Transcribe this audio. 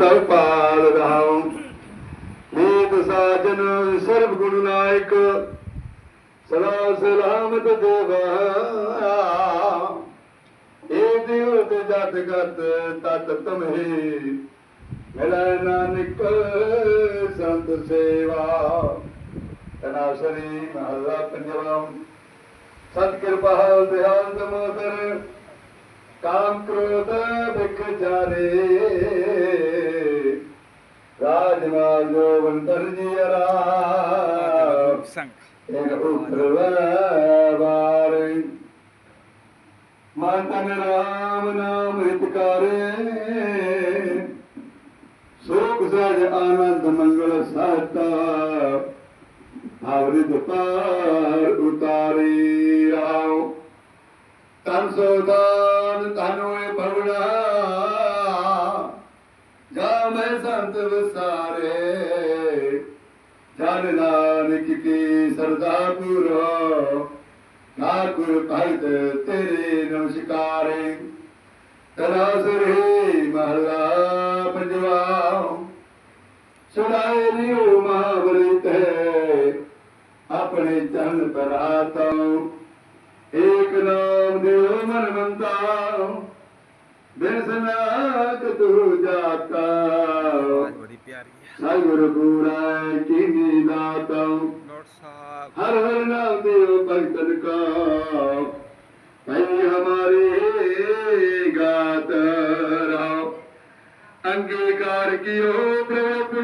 ਪ੍ਰਭ ਪਾਲ ਰਹਾਉ। ਨੀਤ ਸਾਜਨ ਸਰਬ ਗੁਣ ਨਾਇਕ, ਸਦਾ ਸਲਾਮਤ ਦੇਵਾ ਏ ਦਿਉ ਤੇ ਜਤ ਗਤ ਤਤ ਤੁਮਹੀ, ਮਿਲੈ ਨਾਨਕ ਸੰਤ ਸੇਵਾ। ਤਨਾਸਰੀ ਮਹੱਲਾ ਪੰਜਵਾਂ, ਸਤ ਕਿਰਪਾ ਦਿਆਲ ਦਮੋਦਰ, ਕਾਮ ਕ੍ਰੋਧ ਬਿਖ ਜਾਰੇ ਰਾਜ ਮਾਜੋ ਮਨ ਤਨ ਰਾਮ ਨਾਮ ਹਿਤਕਾਰੇ ਸੁਖ ਸਜ ਆਨੰਦ ਮੰਗਲ ਸਹਤਾ ਆਵਰਿਤ ਪਾਰ ਉਤਾਰੀ ਆਓ ਤਨ ਸੋਦਾਨ ਤਨ ਹੋਏ ਮੈਂ ਸੰਤ ਵਿਸਾਰੇ। ਜਨ ਨਾਨਕ ਕੀ ਸਰਦਾ ਪੁਰੋ ਠਾਕੁਰ ਭਗਤ ਤੇਰੇ ਨਮਸਕਾਰੇ। ਤਰਾਸਰੇ ਮਹਲਾ ਪੰਜਵਾ। ਸੁਣਾਏ ਲਿਓ ਮਹਾਵਰਿਤ ਹੈ, ਆਪਣੇ ਚਰਨ ਪਰਾਤੋ ਏਕ ਨਾਮ ਦਿਓ ਮਨ ਮੰਤਾ ਬਿਨ ਸਨਾਕ ਤੂ ਜਾਤਾ। आ रही है। दाता हर हर नाम भक्तन का। भई हमारे गात अंगीकार की हो प्रभु